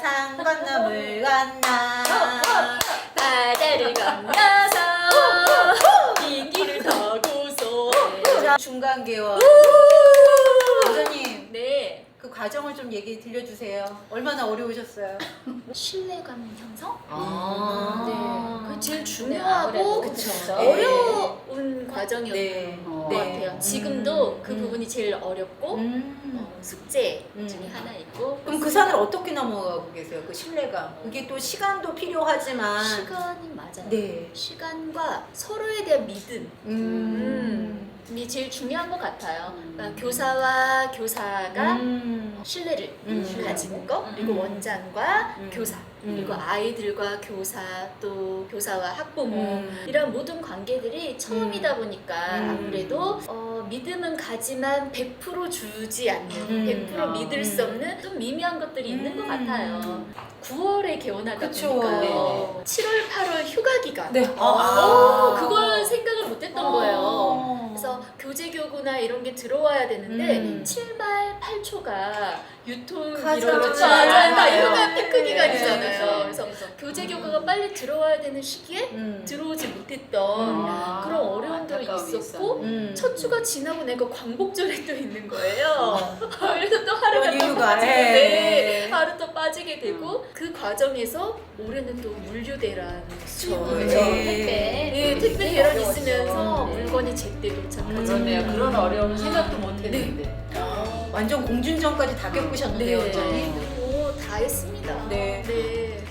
산 건너 물 건너. 바다를 건너서 비행기를 타고서 자, 중간 개원. 원장님 네. 그 과정을 좀 얘기 들려주세요. 얼마나 어려우셨어요? 신뢰감 형성? 아. 네, 그 제일 네, 중요하고 그쵸. 어려운 과정이었던 네. 것 네. 같아요. 지금도 음. 그 음. 부분이 제일 어렵고 음. 어, 숙제 음. 중에 하나 있고 그럼 그 산을 어떻게 넘어가고 계세요? 그 신뢰감 그게 또 시간도 필요하지만 시간이 맞아요. 네. 시간과 서로에 대한 믿음. 음. 이 제일 중요한 것 같아요. 음. 그러니까 교사와 교사가 음. 신뢰를 음. 가지는 것 그리고 음. 원장과 음. 교사 음. 그리고 아이들과 교사 또 교사와 학부모 음. 이런 모든 관계들이 처음이다 보니까 음. 아무래도 어, 믿음은 가지만 100% 주지 않는 음. 100% 믿을 수 음. 없는 좀 미미한 것들이 있는 것 음. 같아요 9월에 개원하다 그쵸. 보니까 네. 7월 8월 휴가 기간 네. 어, 그걸 생각을 못 했던 아. 거예요 그래서 교재 교구나 이런 게 들어와야 되는데 음. 7말 8초가 유통 이런 거 맞아. 맞아요. 다 맞아요. 네. 기간이잖아요. 그래서 그래서 교재 교구가 빨리 들어와야 되는 시기에 음. 들어오지 못했던 아, 그런 어려움들이 안타까움이 있었고 음. 첫 주가 지나고 내가 광복절에 또 있는 거예요. 그래서 또 하루가 또 예. 돼. 하루 또 빠지게 되고 그 과정에서 올해는 또 물류대란 수요가 네. 있죠. 네. 네, 택배 대란. 있으면서 네. 물건이 제때 도착하지. 그렇네요. 음. 그런 어려움 생각도 못 했는데. 완전 공준전까지 다 겪으셨는데요, 네. 원장님. 오, 다 했습니다. 네. 네.